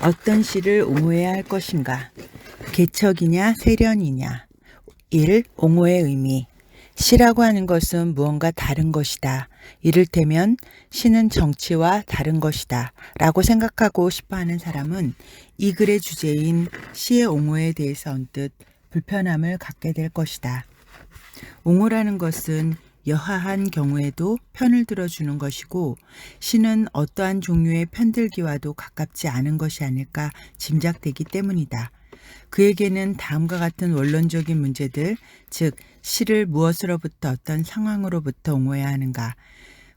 어떤 시를 옹호해야 할 것인가? 개척이냐 세련이냐? 1. 옹호의 의미 시라고 하는 것은 무언가 다른 것이다. 이를테면 시는 정치와 다른 것이다. 라고 생각하고 싶어 하는 사람은 이 글의 주제인 시의 옹호에 대해서 언뜻 불편함을 갖게 될 것이다. 옹호라는 것은 여하한 경우에도 편을 들어주는 것이고 시는 어떠한 종류의 편들기와도 가깝지 않은 것이 아닐까 짐작되기 때문이다. 그에게는 다음과 같은 원론적인 문제들, 즉 시를 무엇으로부터 어떤 상황으로부터 옹호해야 하는가,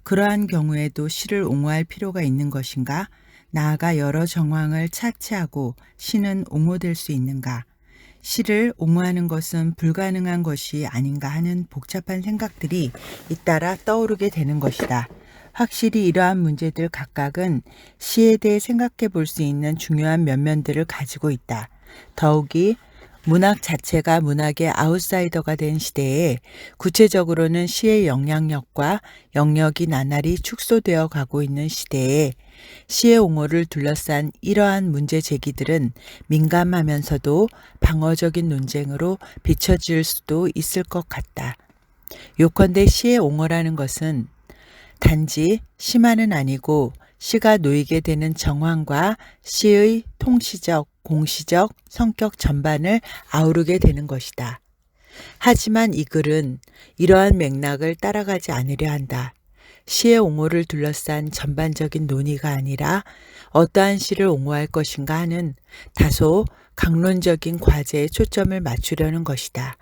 그러한 경우에도 시를 옹호할 필요가 있는 것인가, 나아가 여러 정황을 차치하고 시는 옹호될 수 있는가, 시를 옹호하는 것은 불가능한 것이 아닌가 하는 복잡한 생각들이 잇따라 떠오르게 되는 것이다. 확실히 이러한 문제들 각각은 시에 대해 생각해 볼 수 있는 중요한 면면들을 가지고 있다. 더욱이 문학 자체가 문학의 아웃사이더가 된 시대에 구체적으로는 시의 영향력과 영역이 나날이 축소되어 가고 있는 시대에 시의 옹호를 둘러싼 이러한 문제 제기들은 민감하면서도 방어적인 논쟁으로 비춰질 수도 있을 것 같다. 요컨대 시의 옹호라는 것은 단지 시만은 아니고 시가 놓이게 되는 정황과 시의 통시적, 공시적 성격 전반을 아우르게 되는 것이다. 하지만 이 글은 이러한 맥락을 따라가지 않으려 한다. 시의 옹호를 둘러싼 전반적인 논의가 아니라 어떠한 시를 옹호할 것인가 하는 다소 강론적인 과제에 초점을 맞추려는 것이다.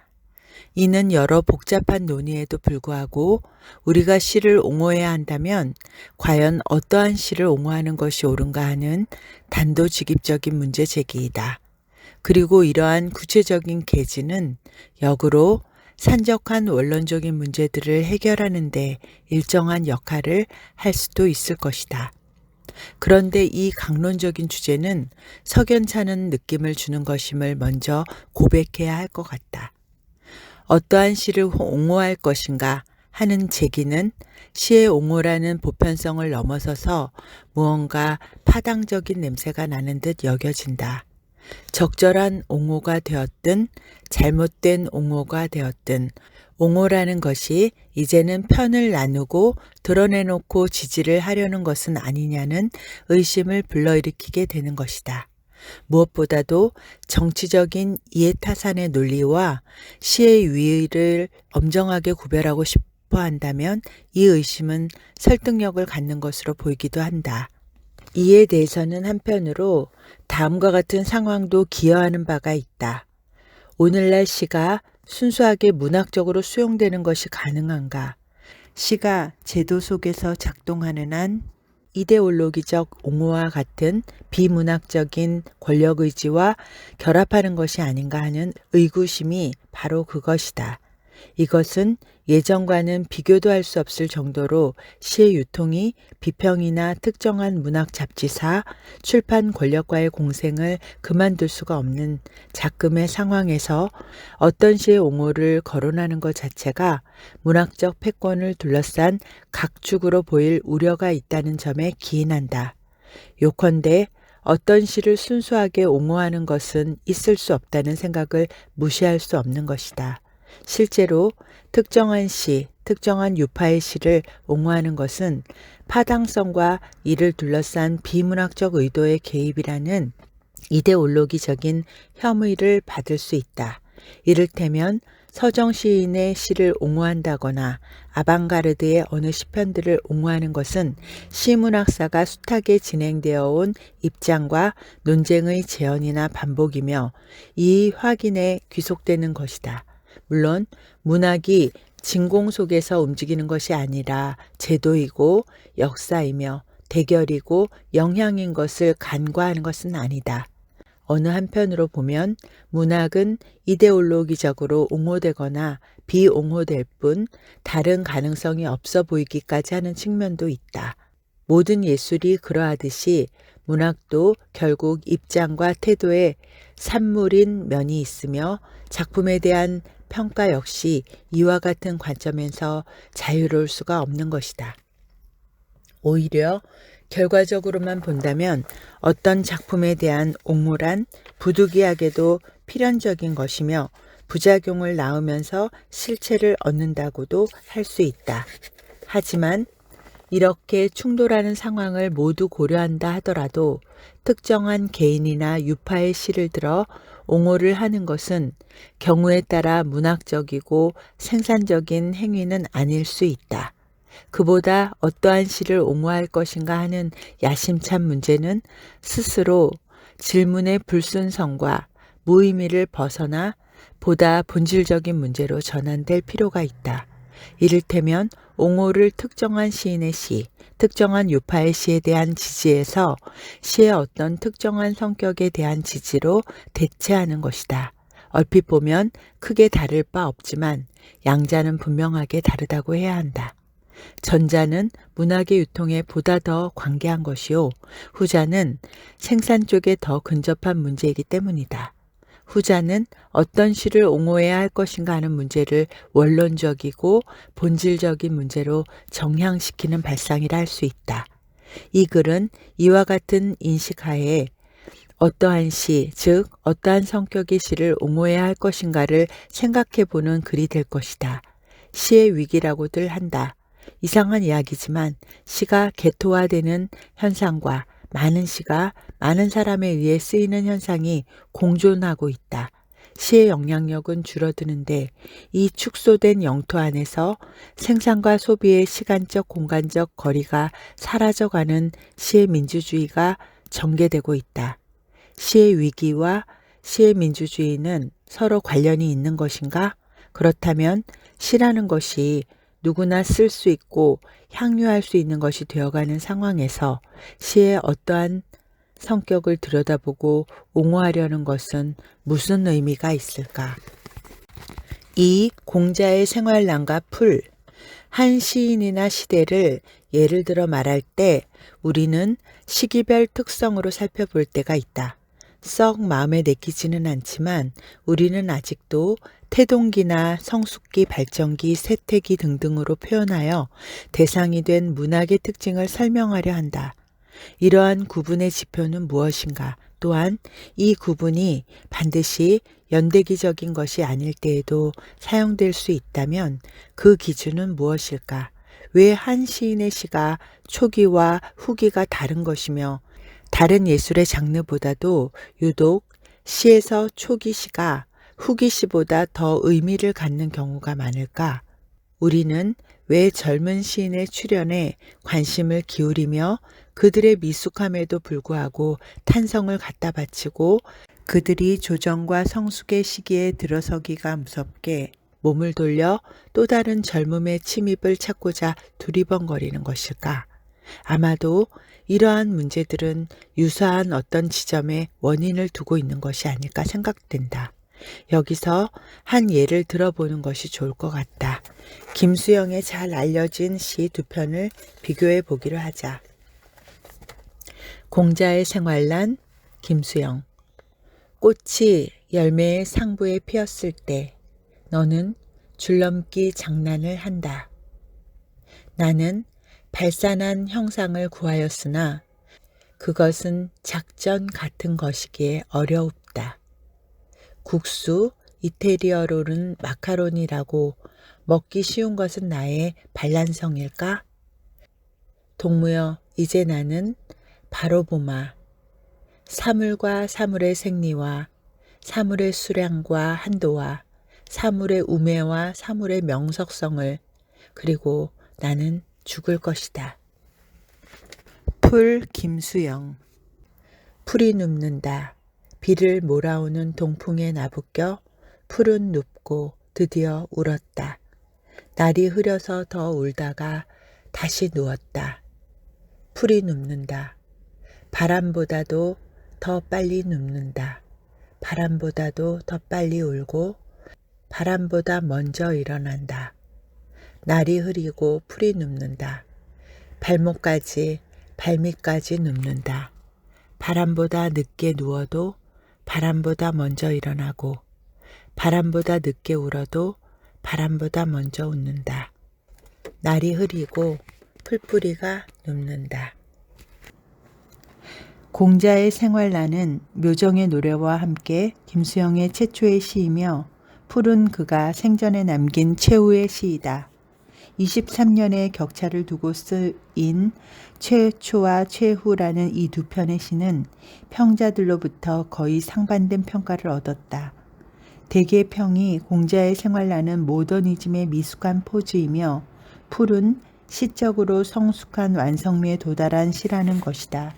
이는 여러 복잡한 논의에도 불구하고 우리가 시를 옹호해야 한다면 과연 어떠한 시를 옹호하는 것이 옳은가 하는 단도직입적인 문제 제기이다. 그리고 이러한 구체적인 계지는 역으로 산적한 원론적인 문제들을 해결하는 데 일정한 역할을 할 수도 있을 것이다. 그런데 이 강론적인 주제는 석연찮은 느낌을 주는 것임을 먼저 고백해야 할 것 같다. 어떠한 시를 옹호할 것인가 하는 제기는 시의 옹호라는 보편성을 넘어서서 무언가 파당적인 냄새가 나는 듯 여겨진다. 적절한 옹호가 되었든 잘못된 옹호가 되었든 옹호라는 것이 이제는 편을 나누고 드러내놓고 지지를 하려는 것은 아니냐는 의심을 불러일으키게 되는 것이다. 무엇보다도 정치적인 이해타산의 논리와 시의 위의를 엄정하게 구별하고 싶어 한다면 이 의심은 설득력을 갖는 것으로 보이기도 한다. 이에 대해서는 한편으로 다음과 같은 상황도 기여하는 바가 있다. 오늘날 시가 순수하게 문학적으로 수용되는 것이 가능한가? 시가 제도 속에서 작동하는 한 이데올로기적 옹호와 같은 비문학적인 권력 의지와 결합하는 것이 아닌가 하는 의구심이 바로 그것이다. 이것은 예전과는 비교도 할 수 없을 정도로 시의 유통이 비평이나 특정한 문학 잡지사, 출판 권력과의 공생을 그만둘 수가 없는 작금의 상황에서 어떤 시의 옹호를 거론하는 것 자체가 문학적 패권을 둘러싼 각축으로 보일 우려가 있다는 점에 기인한다. 요컨대 어떤 시를 순수하게 옹호하는 것은 있을 수 없다는 생각을 무시할 수 없는 것이다. 실제로 특정한 시, 특정한 유파의 시를 옹호하는 것은 파당성과 이를 둘러싼 비문학적 의도의 개입이라는 이데올로기적인 혐의를 받을 수 있다. 이를테면 서정 시인의 시를 옹호한다거나 아방가르드의 어느 시편들을 옹호하는 것은 시문학사가 숱하게 진행되어 온 입장과 논쟁의 재현이나 반복이며 이 확인에 귀속되는 것이다. 물론 문학이 진공 속에서 움직이는 것이 아니라 제도이고 역사이며 대결이고 영향인 것을 간과하는 것은 아니다. 어느 한편으로 보면 문학은 이데올로기적으로 옹호되거나 비옹호될 뿐 다른 가능성이 없어 보이기까지 하는 측면도 있다. 모든 예술이 그러하듯이 문학도 결국 입장과 태도에 산물인 면이 있으며 작품에 대한 평가 역시 이와 같은 관점에서 자유로울 수가 없는 것이다. 오히려 결과적으로만 본다면 어떤 작품에 대한 옹호란 부득이하게도 필연적인 것이며 부작용을 낳으면서 실체를 얻는다고도 할 수 있다. 하지만 이렇게 충돌하는 상황을 모두 고려한다 하더라도 특정한 개인이나 유파의 시를 들어 옹호를 하는 것은 경우에 따라 문학적이고 생산적인 행위는 아닐 수 있다. 그보다 어떠한 시를 옹호할 것인가 하는 야심찬 문제는 스스로 질문의 불순성과 무의미를 벗어나 보다 본질적인 문제로 전환될 필요가 있다. 이를테면 옹호를 특정한 시인의 시, 특정한 유파의 시에 대한 지지에서 시의 어떤 특정한 성격에 대한 지지로 대체하는 것이다. 얼핏 보면 크게 다를 바 없지만 양자는 분명하게 다르다고 해야 한다. 전자는 문학의 유통에 보다 더 관계한 것이요. 후자는 생산 쪽에 더 근접한 문제이기 때문이다. 후자는 어떤 시를 옹호해야 할 것인가 하는 문제를 원론적이고 본질적인 문제로 정향시키는 발상이라 할 수 있다. 이 글은 이와 같은 인식하에 어떠한 시, 즉 어떠한 성격의 시를 옹호해야 할 것인가를 생각해 보는 글이 될 것이다. 시의 위기라고들 한다. 이상한 이야기지만 시가 개토화되는 현상과 많은 시가 많은 사람에 의해 쓰이는 현상이 공존하고 있다. 시의 영향력은 줄어드는데 이 축소된 영토 안에서 생산과 소비의 시간적 공간적 거리가 사라져가는 시의 민주주의가 전개되고 있다. 시의 위기와 시의 민주주의는 서로 관련이 있는 것인가? 그렇다면 시라는 것이 누구나 쓸 수 있고 향유할 수 있는 것이 되어가는 상황에서 시의 어떠한 성격을 들여다보고 옹호하려는 것은 무슨 의미가 있을까? 이 공자의 생활란과 풀, 한 시인이나 시대를 예를 들어 말할 때 우리는 시기별 특성으로 살펴볼 때가 있다. 썩 마음에 내키지는 않지만 우리는 아직도 태동기나 성숙기, 발전기, 세태기 등등으로 표현하여 대상이 된 문학의 특징을 설명하려 한다. 이러한 구분의 지표는 무엇인가? 또한 이 구분이 반드시 연대기적인 것이 아닐 때에도 사용될 수 있다면 그 기준은 무엇일까? 왜 한 시인의 시가 초기와 후기가 다른 것이며 다른 예술의 장르보다도 유독 시에서 초기 시가 후기 시보다 더 의미를 갖는 경우가 많을까? 우리는 왜 젊은 시인의 출연에 관심을 기울이며 그들의 미숙함에도 불구하고 탄성을 갖다 바치고 그들이 조정과 성숙의 시기에 들어서기가 무섭게 몸을 돌려 또 다른 젊음의 침입을 찾고자 두리번거리는 것일까? 아마도 이러한 문제들은 유사한 어떤 지점에 원인을 두고 있는 것이 아닐까 생각된다. 여기서 한 예를 들어보는 것이 좋을 것 같다. 김수영의 잘 알려진 시 두 편을 비교해 보기로 하자. 공자의 생활란, 김수영. 꽃이 열매의 상부에 피었을 때 너는 줄넘기 장난을 한다. 나는 발산한 형상을 구하였으나 그것은 작전 같은 것이기에 어려웁다. 국수, 이태리어로는 마카로니라고 먹기 쉬운 것은 나의 반란성일까? 동무여, 이제 나는 바로 보마. 사물과 사물의 생리와 사물의 수량과 한도와 사물의 우매와 사물의 명석성을 그리고 나는 죽을 것이다. 풀 김수영 풀이 눕는다. 비를 몰아오는 동풍에 나부껴 풀은 눕고 드디어 울었다. 날이 흐려서 더 울다가 다시 누웠다. 풀이 눕는다. 바람보다도 더 빨리 눕는다. 바람보다도 더 빨리 울고 바람보다 먼저 일어난다. 날이 흐리고 풀이 눕는다. 발목까지, 발밑까지 눕는다. 바람보다 늦게 누워도 바람보다 먼저 일어나고 바람보다 늦게 울어도 바람보다 먼저 웃는다. 날이 흐리고 풀뿌리가 눕는다. 공자의 생활란은 묘정의 노래와 함께 김수영의 최초의 시이며 푸른 그가 생전에 남긴 최후의 시이다. 23년의 격차를 두고 쓰인 최초와 최후라는 이 두 편의 시는 평자들로부터 거의 상반된 평가를 얻었다. 대개 평이 공자의 생활란은 모더니즘의 미숙한 포즈이며 푸른 시적으로 성숙한 완성미에 도달한 시라는 것이다.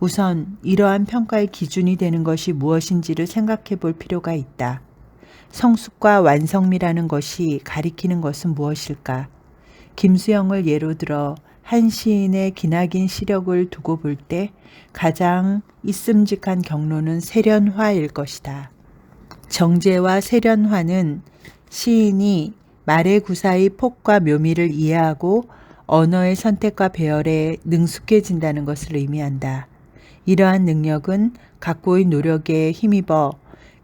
우선 이러한 평가의 기준이 되는 것이 무엇인지를 생각해 볼 필요가 있다. 성숙과 완성미라는 것이 가리키는 것은 무엇일까? 김수영을 예로 들어 한 시인의 기나긴 시력을 두고 볼 때 가장 있음직한 경로는 세련화일 것이다. 정제와 세련화는 시인이 말의 구사의 폭과 묘미를 이해하고 언어의 선택과 배열에 능숙해진다는 것을 의미한다. 이러한 능력은 각고의 노력에 힘입어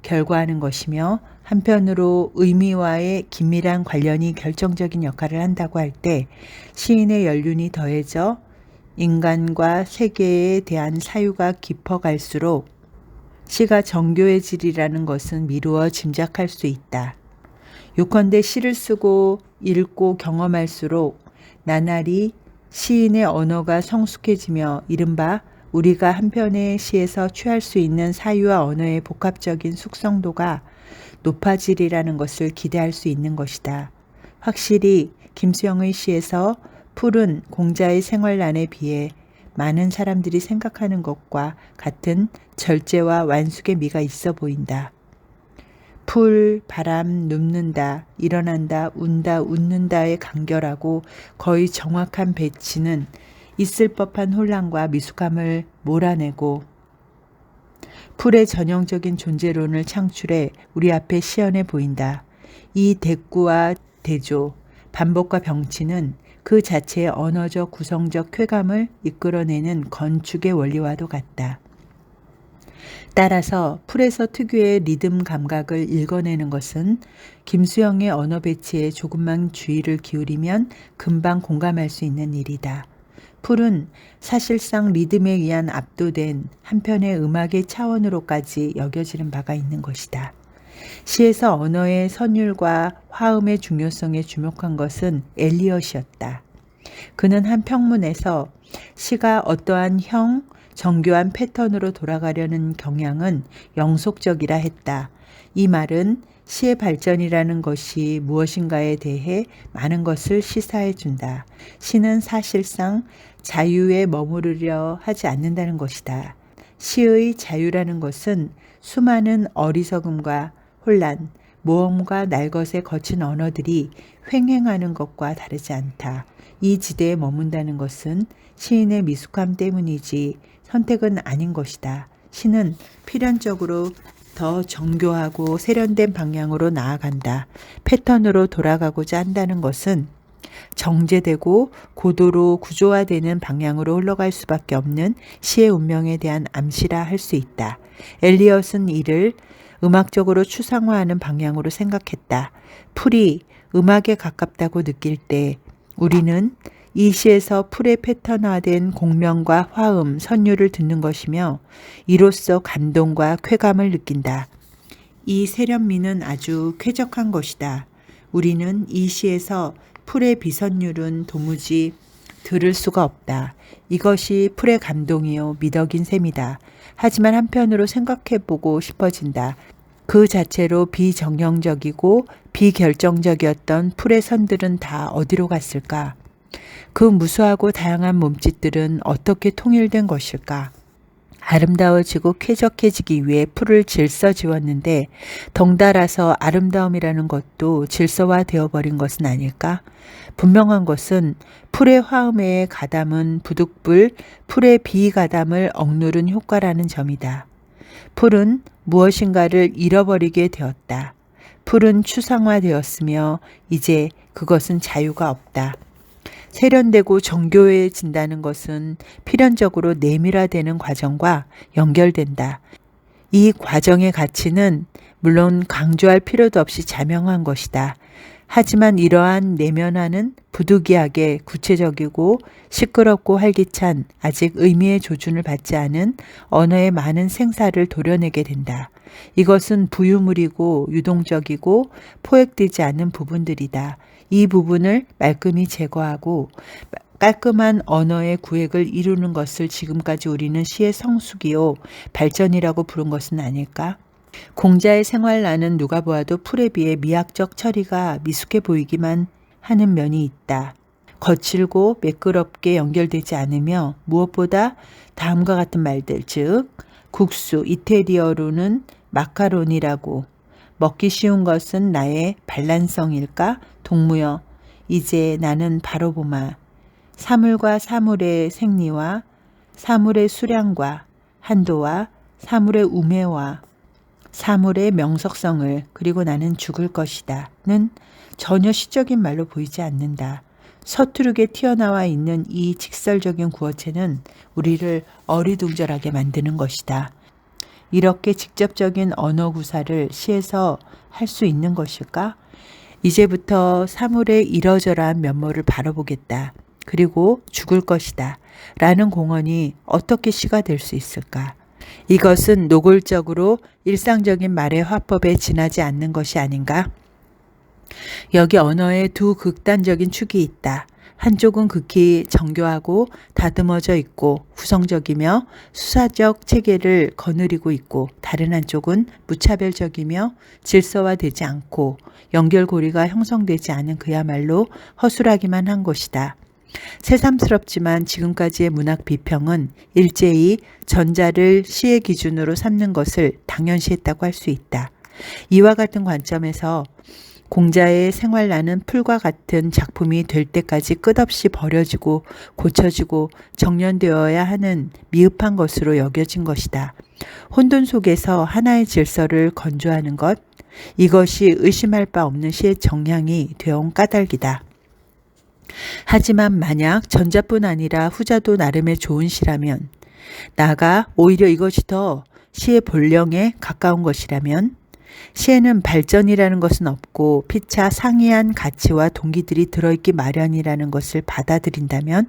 결과하는 것이며 한편으로 의미와의 긴밀한 관련이 결정적인 역할을 한다고 할 때 시인의 연륜이 더해져 인간과 세계에 대한 사유가 깊어갈수록 시가 정교의 질이라는 것은 미루어 짐작할 수 있다. 요컨대 시를 쓰고 읽고 경험할수록 나날이 시인의 언어가 성숙해지며 이른바 우리가 한편의 시에서 취할 수 있는 사유와 언어의 복합적인 숙성도가 높아지리라는 것을 기대할 수 있는 것이다. 확실히 김수영의 시에서 푸른 공자의 생활란에 비해 많은 사람들이 생각하는 것과 같은 절제와 완숙의 미가 있어 보인다. 풀, 바람, 눕는다, 일어난다, 운다, 웃는다의 간결하고 거의 정확한 배치는 있을 법한 혼란과 미숙함을 몰아내고 풀의 전형적인 존재론을 창출해 우리 앞에 시연해 보인다. 이 대꾸와 대조, 반복과 병치는 그 자체의 언어적 구성적 쾌감을 이끌어내는 건축의 원리와도 같다. 따라서 풀에서 특유의 리듬 감각을 읽어내는 것은 김수영의 언어 배치에 조금만 주의를 기울이면 금방 공감할 수 있는 일이다. 풀은 사실상 리듬에 의한 압도된 한편의 음악의 차원으로까지 여겨지는 바가 있는 것이다. 시에서 언어의 선율과 화음의 중요성에 주목한 것은 엘리엇이었다. 그는 한 평문에서 시가 어떠한 형, 정교한 패턴으로 돌아가려는 경향은 영속적이라 했다. 이 말은 시의 발전이라는 것이 무엇인가에 대해 많은 것을 시사해 준다. 시는 사실상 자유에 머무르려 하지 않는다는 것이다. 시의 자유라는 것은 수많은 어리석음과 혼란, 모험과 날것의 거친 언어들이 횡행하는 것과 다르지 않다. 이 지대에 머문다는 것은 시인의 미숙함 때문이지 선택은 아닌 것이다. 시는 필연적으로 더 정교하고 세련된 방향으로 나아간다. 패턴으로 돌아가고자 한다는 것은 정제되고 고도로 구조화되는 방향으로 흘러갈 수밖에 없는 시의 운명에 대한 암시라 할 수 있다. 엘리엇은 이를 음악적으로 추상화하는 방향으로 생각했다. 풀이 음악에 가깝다고 느낄 때 우리는 이 시에서 풀의 패턴화된 공명과 화음, 선율을 듣는 것이며 이로써 감동과 쾌감을 느낀다. 이 세련미는 아주 쾌적한 것이다. 우리는 이 시에서 풀의 비선율은 도무지 들을 수가 없다. 이것이 풀의 감동이요 미덕인 셈이다. 하지만 한편으로 생각해보고 싶어진다. 그 자체로 비정형적이고 비결정적이었던 풀의 선들은 다 어디로 갔을까? 그 무수하고 다양한 몸짓들은 어떻게 통일된 것일까? 아름다워지고 쾌적해지기 위해 풀을 질서 지웠는데 덩달아서 아름다움이라는 것도 질서화 되어버린 것은 아닐까? 분명한 것은 풀의 화음에 가담은 부득불, 풀의 비가담을 억누른 효과라는 점이다. 풀은 무엇인가를 잃어버리게 되었다. 풀은 추상화되었으며 이제 그것은 자유가 없다. 세련되고 정교해진다는 것은 필연적으로 내밀화되는 과정과 연결된다. 이 과정의 가치는 물론 강조할 필요도 없이 자명한 것이다. 하지만 이러한 내면화는 부득이하게 구체적이고 시끄럽고 활기찬 아직 의미의 조준을 받지 않은 언어의 많은 생사를 도려내게 된다. 이것은 부유물이고 유동적이고 포획되지 않는 부분들이다. 이 부분을 말끔히 제거하고 깔끔한 언어의 구획을 이루는 것을 지금까지 우리는 시의 성숙이요 발전이라고 부른 것은 아닐까? 공자의 생활란은 누가 보아도 풀에 비해 미학적 처리가 미숙해 보이기만 하는 면이 있다. 거칠고 매끄럽게 연결되지 않으며 무엇보다 다음과 같은 말들, 즉, 국수, 이태리어로는 마카론이라고 먹기 쉬운 것은 나의 반란성일까? 동무여, 이제 나는 바로 보마. 사물과 사물의 생리와 사물의 수량과 한도와 사물의 우매와 사물의 명석성을 그리고 나는 죽을 것이다 는 전혀 시적인 말로 보이지 않는다. 서투르게 튀어나와 있는 이 직설적인 구어체는 우리를 어리둥절하게 만드는 것이다. 이렇게 직접적인 언어 구사를 시에서 할 수 있는 것일까? 이제부터 사물의 이러저러한 면모를 바라보겠다. 그리고 죽을 것이다. 라는 공언이 어떻게 시가 될 수 있을까? 이것은 노골적으로 일상적인 말의 화법에 지나지 않는 것이 아닌가? 여기 언어에 두 극단적인 축이 있다. 한쪽은 극히 정교하고 다듬어져 있고 구성적이며 수사적 체계를 거느리고 있고 다른 한쪽은 무차별적이며 질서화되지 않고 연결고리가 형성되지 않은 그야말로 허술하기만 한 것이다. 새삼스럽지만 지금까지의 문학 비평은 일제히 전자를 시의 기준으로 삼는 것을 당연시했다고 할 수 있다. 이와 같은 관점에서 공자의 생활나는 풀과 같은 작품이 될 때까지 끝없이 버려지고 고쳐지고 정련되어야 하는 미흡한 것으로 여겨진 것이다. 혼돈 속에서 하나의 질서를 건조하는 것, 이것이 의심할 바 없는 시의 정량이 되어온 까닭이다. 하지만 만약 전자뿐 아니라 후자도 나름의 좋은 시라면, 나가 오히려 이것이 더 시의 본령에 가까운 것이라면, 시에는 발전이라는 것은 없고 피차 상이한 가치와 동기들이 들어있기 마련이라는 것을 받아들인다면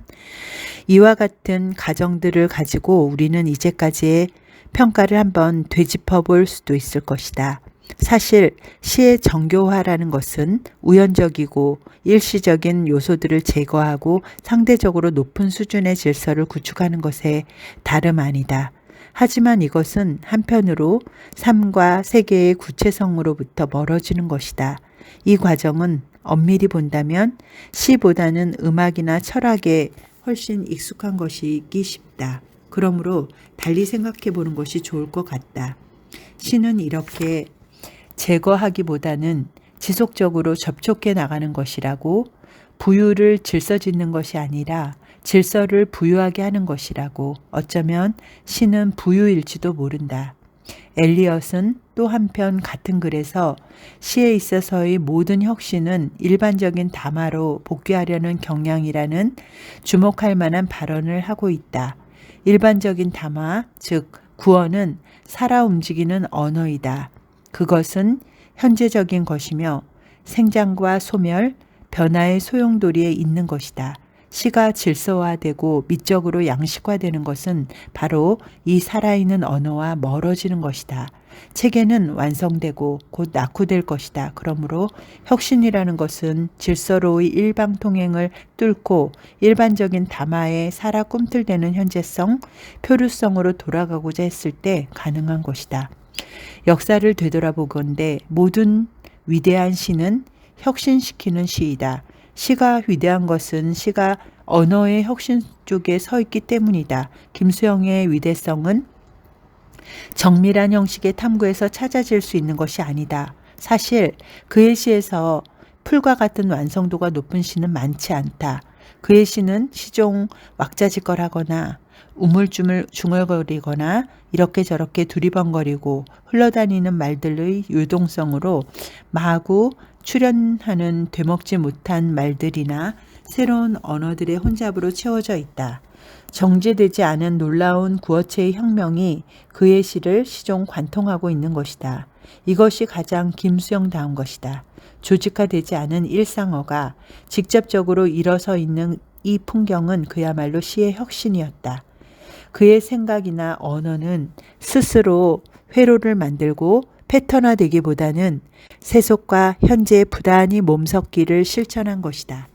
이와 같은 가정들을 가지고 우리는 이제까지의 평가를 한번 되짚어 볼 수도 있을 것이다. 사실 시의 정교화라는 것은 우연적이고 일시적인 요소들을 제거하고 상대적으로 높은 수준의 질서를 구축하는 것에 다름 아니다. 하지만 이것은 한편으로 삶과 세계의 구체성으로부터 멀어지는 것이다. 이 과정은 엄밀히 본다면 시보다는 음악이나 철학에 훨씬 익숙한 것이기 쉽다. 그러므로 달리 생각해 보는 것이 좋을 것 같다. 시는 이렇게 제거하기보다는 지속적으로 접촉해 나가는 것이라고 부유를 질서 짓는 것이 아니라 질서를 부유하게 하는 것이라고 어쩌면 시는 부유일지도 모른다. 엘리엇은 또 한편 같은 글에서 시에 있어서의 모든 혁신은 일반적인 담화로 복귀하려는 경향이라는 주목할 만한 발언을 하고 있다. 일반적인 담화, 즉 구어는 살아 움직이는 언어이다. 그것은 현재적인 것이며 생장과 소멸, 변화의 소용돌이에 있는 것이다. 시가 질서화되고 미적으로 양식화되는 것은 바로 이 살아있는 언어와 멀어지는 것이다. 체계는 완성되고 곧 낙후될 것이다. 그러므로 혁신이라는 것은 질서로의 일방 통행을 뚫고 일반적인 담화에 살아 꿈틀대는 현재성, 표류성으로 돌아가고자 했을 때 가능한 것이다. 역사를 되돌아보건대 모든 위대한 시는 혁신시키는 시이다. 시가 위대한 것은 시가 언어의 혁신 쪽에 서 있기 때문이다. 김수영의 위대성은 정밀한 형식의 탐구에서 찾아질 수 있는 것이 아니다. 사실 그의 시에서 풀과 같은 완성도가 높은 시는 많지 않다. 그의 시는 시종 왁자지껄하거나 우물쭈물 중얼거리거나 이렇게 저렇게 두리번거리고 흘러다니는 말들의 유동성으로 마구 출현하는 되먹지 못한 말들이나 새로운 언어들의 혼잡으로 채워져 있다. 정제되지 않은 놀라운 구어체의 혁명이 그의 시를 시종 관통하고 있는 것이다. 이것이 가장 김수영다운 것이다. 조직화되지 않은 일상어가 직접적으로 일어서 있는 이 풍경은 그야말로 시의 혁신이었다. 그의 생각이나 언어는 스스로 회로를 만들고 패턴화되기보다는 세속과 현재의 부단히 몸섞기를 실천한 것이다.